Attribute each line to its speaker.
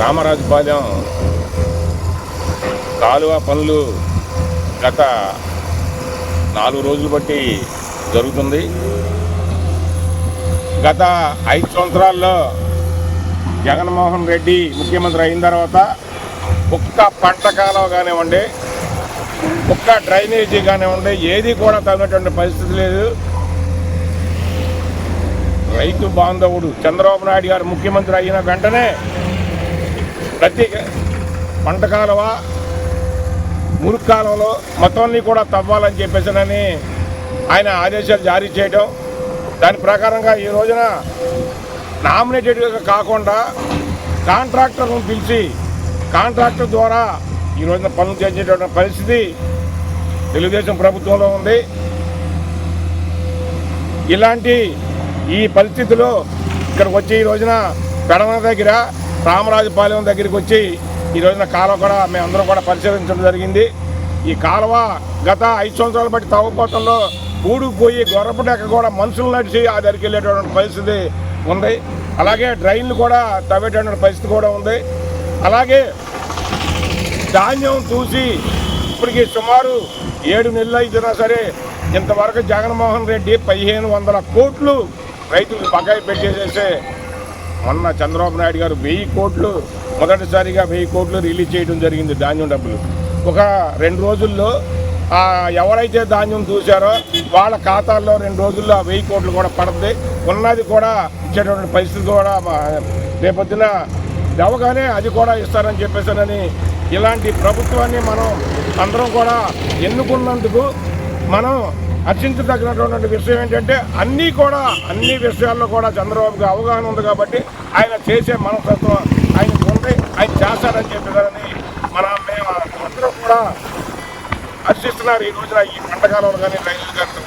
Speaker 1: రామరాజుపాలెం కాలువ పనులు గత నాలుగు రోజులు బట్టి జరుగుతుంది. గత ఐదు సంవత్సరాల్లో జగన్మోహన్ రెడ్డి ముఖ్యమంత్రి అయిన తర్వాత ఒక్క పంట కాలువ కానివ్వండి ఒక్క డ్రైనేజీ కానివ్వండి ఏది కూడా తగినటువంటి పరిస్థితి లేదు. రైతు బాంధవుడు చంద్రబాబు నాయుడు గారు ముఖ్యమంత్రి అయిన వెంటనే ప్రతి పంట కాలువ మురుగు కాలంలో మొత్తాన్ని కూడా తవ్వాలని చెప్పేసినని ఆయన ఆదేశాలు జారీ చేయడం. దాని ప్రకారంగా ఈ రోజున నామినేటెడ్గా కాకుండా కాంట్రాక్టర్ను పిలిచి కాంట్రాక్టర్ ద్వారా ఈ రోజున పనులు చేసేటువంటి పరిస్థితి తెలుగుదేశం ప్రభుత్వంలో ఉంది. ఇలాంటి ఈ పరిస్థితిలో ఇక్కడికి వచ్చి ఈ రోజున పెడమ దగ్గర రామరాజుపాలెం దగ్గరికి వచ్చి ఈ రోజున కాలువ కూడా మేమందరం కూడా పరిశీలించడం జరిగింది. ఈ కాలువ గత ఐదు సంవత్సరాలు బట్టి తవ్వపోతంలో ఊడుకుపోయి గొర్రపడక కూడా మనుషులు నడిచి ఆ దగ్గరికి వెళ్ళేటటువంటి పరిస్థితి ఉంది. అలాగే డ్రైన్లు కూడా తవ్వేటటువంటి పరిస్థితి కూడా ఉంది. అలాగే ధాన్యం చూసి ఇప్పటికి సుమారు ఏడు నెలలు అయినా సరే ఇంతవరకు జగన్మోహన్ రెడ్డి పదిహేను వందల కోట్లు రైతులకు బకాయి పెట్టేసేసే మొన్న చంద్రబాబు నాయుడు గారు వెయ్యి కోట్లు మొదటిసారిగా వెయ్యి కోట్లు రిలీజ్ చేయడం జరిగింది ధాన్యం డబ్బులు. ఒక రెండు రోజుల్లో ఎవరైతే ధాన్యం చూశారో వాళ్ళ ఖాతాల్లో రెండు రోజుల్లో ఆ వెయ్యి కోట్లు కూడా పడుతుంది ఉన్నది కూడా ఇచ్చేటువంటి పరిస్థితి కూడా రేపొద్దున ఇవ్వగానే అది కూడా ఇస్తారని చెప్పేసానని ఇలాంటి ప్రభుత్వాన్ని మనం అందరం కూడా ఎన్నుకున్నందుకు మనం హర్షించదగినటువంటి విషయం ఏంటంటే అన్నీ కూడా అన్ని విషయాల్లో కూడా చంద్రబాబుకి అవగాహన ఉంది కాబట్టి ఆయన చేసే మనస్తత్వం ఆయనకు ఉంది ఆయన చేస్తారని చెప్పేదాన్ని మన మేము అందరం కూడా హర్షిస్తున్నారు ఈ రోజున ఈ పంటకాలంలో కానీ రైతులు కానీ.